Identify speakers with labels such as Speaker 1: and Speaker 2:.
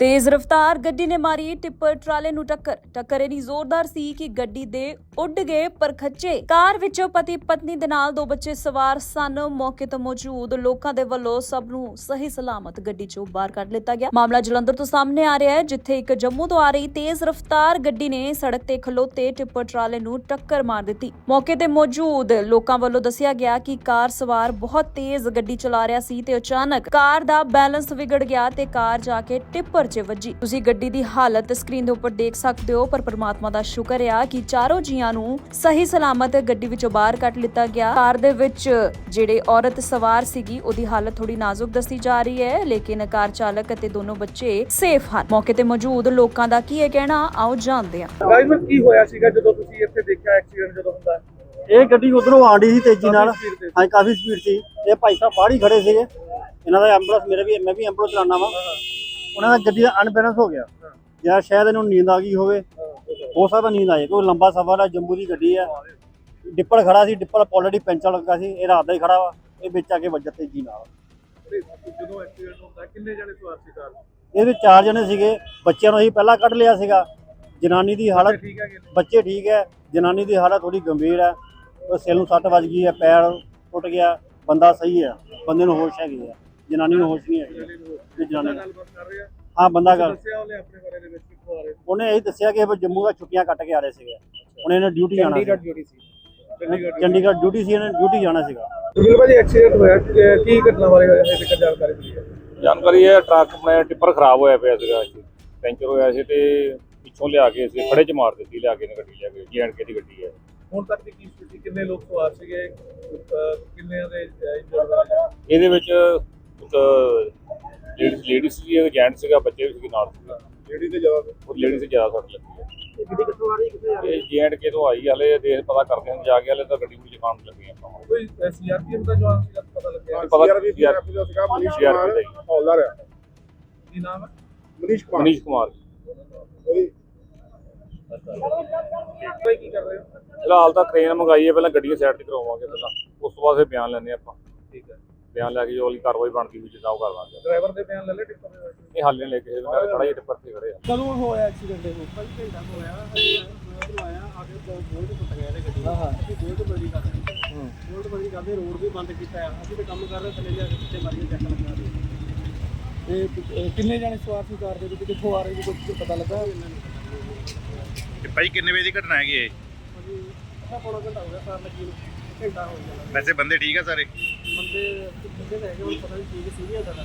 Speaker 1: ਤੇਜ਼ ਰਫ਼ਤਾਰ ਗੱਡੀ ਨੇ ਮਾਰੀ ਟਿੱਪਰ ਟਰਾਲੇ ਨੂੰ ਟੱਕਰ। ਟੱਕਰ ਇੰਨੀ ਜ਼ੋਰਦਾਰ ਸੀ ਕਿ ਗੱਡੀ ਦੇ ਉੱਡ ਗਏ, ਪਰ ਖੱਚੇ ਕਾਰ ਵਿੱਚ ਪਤੀ ਪਤਨੀ ਦੇ ਨਾਲ ਦੋ ਬੱਚੇ ਸਵਾਰ ਸਨ। ਮੌਕੇ ਤੇ ਮੌਜੂਦ ਲੋਕਾਂ ਦੇ ਵੱਲੋਂ ਸਭ ਨੂੰ ਸਹੀ ਸਲਾਮਤ ਗੱਡੀ ਚੋਂ ਬਾਹਰ ਕੱਢ ਲਿੱਤਾ ਗਿਆ। ਮਾਮਲਾ ਜਲੰਧਰ ਤੋਂ ਸਾਹਮਣੇ ਆ ਰਿਹਾ ਹੈ, ਜਿੱਥੇ ਇੱਕ ਜੰਮੂ ਤੋਂ ਆ ਰਹੀ ਤੇਜ਼ ਰਫ਼ਤਾਰ ਗੱਡੀ ਨੇ ਸੜਕ ਤੇ ਖਲੋਤੇ ਟਿੱਪਰ ਟਰਾਲੇ ਨੂੰ ਟੱਕਰ ਮਾਰ ਦਿੱਤੀ। ਮੌਕੇ ਤੇ ਮੌਜੂਦ ਲੋਕਾਂ ਵੱਲੋਂ ਦੱਸਿਆ ਗਿਆ ਕਿ ਕਾਰ ਸਵਾਰ ਬਹੁਤ ਤੇਜ਼ ਗੱਡੀ ਚਲਾ ਰਿਹਾ ਸੀ ਤੇ ਅਚਾਨਕ ਕਾਰ ਦਾ ਬੈਲੈਂਸ ਵਿਗੜ ਗਿਆ ਤੇ ਕਾਰ ਜਾ ਕੇ ਟਿੱਪਰ 'ਚ ਵੱਜੀ। ਤੁਸੀਂ ਗੱਡੀ ਦੀ ਹਾਲਤ ਸਕਰੀਨ ਦੇ ਉੱਪਰ ਦੇਖ ਸਕਦੇ ਹੋ ਪਰ ਪ੍ਰਮਾਤਮਾ ਦਾ ਸ਼ੁਕਰ ਆ ਕਿ ਚਾਰੋਂ ਜੀਆਂ ਨੂੰ ਸਹੀ ਸਲਾਮਤ ਗੱਡੀ ਵਿੱਚੋਂ ਬਾਹਰ ਕੱਢ ਲਿੱਤਾ ਗਿਆ। ਕਾਰ ਦੇ ਵਿੱਚ ਜਿਹੜੇ ਔਰਤ ਸਵਾਰ ਸੀਗੀ ਉਹਦੀ ਹਾਲਤ ਥੋੜੀ ਨਾਜ਼ੁਕ ਦੱਸੀ ਜਾ ਰਹੀ ਹੈ ਲੇਕਿਨ ਕਾਰ ਚਾਲਕ ਅਤੇ ਦੋਨੋਂ ਬੱਚੇ ਸੇਫ ਹਨ। ਮੌਕੇ ਤੇ ਮੌਜੂਦ ਲੋਕਾਂ ਦਾ ਕੀ ਹੈ ਕਹਿਣਾ ਆਓ ਜਾਣਦੇ ਹਾਂ।
Speaker 2: ਡਰਾਈਵਰ ਕੀ ਹੋਇਆ ਸੀਗਾ ਜਦੋਂ ਤੁਸੀਂ ਇੱਥੇ ਦੇਖਿਆ ਐਕਸੀਡੈਂਟ ਜਦੋਂ ਹੁੰਦਾ? ਹੈ?
Speaker 3: ਇਹ ਗੱਡੀ ਉਧਰੋਂ ਆਂਡੀ ਸੀ ਤੇਜ਼ੀ ਨਾਲ। ਹਾਂ ਕਾਫੀ ਸਪੀਡ ਸੀ। ਇਹ ਭਾਈ ਸਾਹਿਬ ਬਾਹਰ ਹੀ ਖੜੇ ਸੀਗੇ। ਇਹਨਾਂ ਦਾ ਐਂਬੂਲੈਂਸ ਮੇਰੇ ਵੀ ਮੈਂ ਵੀ ਐਂਬੂਲੈਂਸ ਚਲਾਉਣਾ ਵਾ। ਉਹਨਾਂ ਦਾ ਗੱਡੀ ਦਾ ਅਨਬੈਲੈਂਸ ਹੋ ਗਿਆ। ਜਾਂ ਸ਼ਾਇਦ ਇਹਨੂੰ ਨੀਂਦ ਆ ਗਈ ਹੋਵੇ ਹੋ ਸਕਦਾ ਨੀਂਦ ਆਏ ਕੋਈ ਲੰਬਾ ਸਫ਼ਰ ਹੈ ਜੰਮੂ ਦੀ ਗੱਡੀ ਹੈ ਡਿੱਪਲ ਖੜਾ ਸੀ ਡਿੱਪਲ ਆਲਰੇਡੀ ਪੈਂਚਰ ਲੱਗਾ ਸੀ ਇਹ ਰਾਤ ਦਾ ਹੀ ਖੜਾ ਵਾ ਇਹ ਵਿੱਚ ਆ ਕੇ ਵੱਜਾ ਤੇਜ਼ੀ ਨਾਲ।
Speaker 2: ਤੇ ਜਦੋਂ ਐਕਸੀਡੈਂਟ ਹੁੰਦਾ ਹੈ, ਕਿੰਨੇ ਜਣੇ ਸਵਾਰ ਸੀ ਕਾਰ ਵਿੱਚ?
Speaker 3: ਇਹਦੇ ਚਾਰ ਜਣੇ ਸੀਗੇ ਬੱਚਿਆਂ ਨੂੰ ਅਸੀਂ ਪਹਿਲਾਂ ਕੱਢ ਲਿਆ ਸੀਗਾ। ਜਨਾਨੀ ਦੀ ਹਾਲਤ? ਬੱਚੇ ਠੀਕ ਹੈ ਜਨਾਨੀ ਦੀ ਹਾਲਤ ਥੋੜੀ ਗੰਭੀਰ ਹੈ। ਉਹ ਸਿਰ ਨੂੰ ਸੱਟ ਵੱਜ ਗਈ ਹੈ ਪੈਰ ਟੁੱਟ ਗਿਆ ਬੰਦਾ ਸਹੀ ਹੈ ਬੰਦੇ ਨੂੰ ਹੋਸ਼ ਹੈਗੀ ਹੈ ਜਨਾਨੀ ਨੂੰ ਹੋਸ਼ ਨਹੀਂ ਹੈਗੀ। ਤੇ ਜਨਾਨੀ ਨੂੰ-
Speaker 2: ਗੱਲਬਾਤ ਕਰ ਰਹੇ ਆ।
Speaker 3: ਹਾਂ ਬੰਦਾ ਗੱਲ
Speaker 2: ਦੱਸਿਆ ਉਹਨੇ ਆਪਣੇ ਬਾਰੇ ਦੇ ਵਿੱਚ ਕਿੱਥੋਂ ਆ ਰਹੇ।
Speaker 3: ਉਹਨੇ ਇਹ ਦੱਸਿਆ ਕਿ ਇਹ ਜੰਮੂ ਦਾ ਛੁੱਟੀਆਂ ਕੱਟ ਕੇ ਆ ਰਹੇ ਸੀਗੇ। ਹੁਣ ਇਹਨੇ ਡਿਊਟੀ ਜਾਣਾ ਸੀ
Speaker 2: ਡਿਊਟੀ ਸੀ। ਚੰਡੀਗੜ੍ਹ
Speaker 3: ਚੰਡੀਗੜ੍ਹ ਡਿਊਟੀ ਸੀ ਇਹਨੇ ਡਿਊਟੀ ਜਾਣਾ ਸੀਗਾ।
Speaker 2: ਬਿਲ ਭਾਜੀ ਐਕਸੀਡੈਂਟ ਹੋਇਆ। ਕਿ- ਘਟਨਾ ਬਾਰੇ ਹੋਇਆ? ਹੈ ਤੇ ਜਾਣਕਾਰੀ ਮਿਲੀ ਹੈ।
Speaker 4: ਜਾਣਕਾਰੀ ਹੈ ਟਰੱਕ ਆਪਣੇ ਟਿੱਪਰ ਖਰਾਬ ਹੋਇਆ ਪਿਆ ਸੀਗਾ। ਪੈਂਚਰ ਹੋਇਆ ਸੀ ਤੇ ਪਿੱਛੋਂ ਲਿਆ ਕੇ ਅਸੀਂ ਖੜੇ ਚ ਮਾਰ ਦਿੱਤੀ ਲਿਆ ਕੇ ਨੇ ਗੱਡੀ ਲਿਆ ਕੇ ਜੀਐਨਕੇ ਦੀ ਗੱਡੀ ਹੈ।
Speaker 2: ਹੁਣ ਤੱਕ ਦੀ ਕੀ ਸਥਿਤੀ? ਕਿੰਨੇ ਲੋਕ ਸਵਾਰ ਸੀਗੇ? ਕਿੰਨਿਆਂ ਦੇ ਇੰਜਰਡ ਹੋਏ
Speaker 4: ਇਹਦੇ ਵਿੱਚ ਇੱਕ ਲੇਡੀਜ਼ ਲੇਡੀਜ਼ ਸੀ ਇੱਕ ਜੈਂਟ ਸੀਗਾ ਬੱਚੇ ਵੀ ਸੀਗੇ ਨਾਲ ਸੀਗੇ
Speaker 2: ਜਿਹੜੀ ਤੇ ਜ਼ਿਆਦਾ
Speaker 4: ਉਹ ਲੇਡੀਜ਼ ਜ਼ਿਆਦਾ ਸੱਟ ਲੱਗੀ ਹੈ
Speaker 3: ਗੱਡੀ ਕਿੱਥੋਂ ਆ ਰਹੀ ਕਿੱਥੇ ਜਾ
Speaker 4: ਇਹ ਜੀਐਨਕੇ ਤੋਂ ਆਈ ਹਲੇ ਦੇਖ ਪਤਾ ਕਰਦੇ ਹਾਂ ਜਾ ਕੇ ਹਲੇ ਤਾਂ ਗੱਡੀ ਵਿੱਚ ਦੁਕਾਨ ਲੱਗੀ ਆਪਾਂ
Speaker 2: ਕੋਈ ਸੀਆਰਪੀਐਫ ਦਾ ਜਵਾਨ ਸੀਗਾ ਪਤਾ ਲੱਗਿਆ
Speaker 4: ਪਤਾ
Speaker 2: CRPF ਦਾ ਸੀਗਾ ਮਨੀਸ਼
Speaker 4: CRPF
Speaker 2: ਕੁਮਾਰ
Speaker 4: ਦਾ ਹੀ।
Speaker 2: ਹੌਲਦਾਰ ਹੈ ਕੀ ਨਾਮ ਹੈ ਮਨੀਸ਼
Speaker 4: ਮਨੀਸ਼ ਕੁਮਾਰ
Speaker 2: ਕੋਈ ਕੀ ਕਰ ਰਹੇ ਹੋ
Speaker 4: ਫਿਲਹਾਲ ਤਾਂ ਕ੍ਰੇਨ ਮੰਗਾਈ ਹੈ ਪਹਿਲਾਂ ਗੱਡੀਆਂ ਸਾਈਡ ਤੇ ਕਰਵਾਵਾਂਗੇ ਪਹਿਲਾਂ ਉਸ ਤੋਂ ਬਾਅਦ ਫਿਰ ਬਿਆਨ ਲੈਣੇ ਆਪਾਂ
Speaker 2: ਠੀਕ ਹੈ
Speaker 4: ਬਿਆਨ ਲੈ ਕੇ ਜੋ ਅਗਲੀ ਕਾਰਵਾਈ ਬਣਦੀ ਹੋਈ ਜਿੱਦਾਂ ਉਹ ਕਰ ਲਾਂਗੇ।
Speaker 2: ਡਰਾਈਵਰ ਦੇ ਬਿਆਨ ਲੈ ਲੈ ਟਿੱਪਰ ਦੇ ਵਿੱਚ?
Speaker 4: ਇਹ ਹਾਲੇ ਲੈ ਕੇ ਮੈਂ ਖੜਾ ਹੀ ਟਿੱਪਰ ਤੇ ਖੜੇ ਆ।
Speaker 2: ਕਦੋਂ ਹੋਇਆ ਐਕਸੀਡੈਂਟ ਇਹ? ਭਾਈ ਘੰਟਾ ਹੋਇਆ ਮੈਂ ਆਇਆ ਆ ਕੇ ਬੋਲਟ ਟੁੱਟ ਗਿਆ ਇਹਦੇ ਗੱਡੀ ਹਾਂ ਹਾਂ। ਬੋਲਟ ਬਦਲੀ ਕਰਦੇ ਹਾਂ। ਬੋਲਟ ਬਦਲੀ ਕਰਦੇ ਰੋਡ ਵੀ ਬੰਦ ਕੀਤਾ ਆ। ਅਸੀਂ ਤੇ ਕੰਮ ਕਰ ਰਹੇ ਥੱਲੇ ਜਾ ਕੇ ਪਿੱਛੇ ਮਾਰੀਏ ਚੈੱਕ ਲਗਾ ਦੇ ਇਹ ਕਿੰਨੇ ਜਣੇ ਸਵਾਰ ਸੀ ਕਾਰ ਦੇ ਵਿੱਚ? ਕਿੱਥੋਂ ਆ ਰਹੇ ਸੀ? ਕੁਝ ਪਤਾ ਲੱਗਾ?
Speaker 5: ਤੇ ਭਾਈ ਕਿੰਨੇ ਵਜੇ ਦੀ ਘਟਨਾ ਹੈਗੀ ਇਹ?
Speaker 2: ਅਸੀਂ ਅੱਧਾ ਪੌਣਾ ਘੰਟਾ ਹੋ ਗਿਆ ਸਾਰ ਲੱਗੀ ਨੂੰ। ਘੰਟਾ ਹੋ ਗਿਆ।
Speaker 5: ਵੈਸੇ ਬੰਦੇ ਠੀਕ ਆ ਸਾਰੇ?
Speaker 2: ਬੰਦੇ ਬੰਦੇ ਲੈ ਕੇ ਹੁਣ ਪਤਾ ਨਹੀਂ ਕੀ ਸੀਰੀਅਸ ਆ।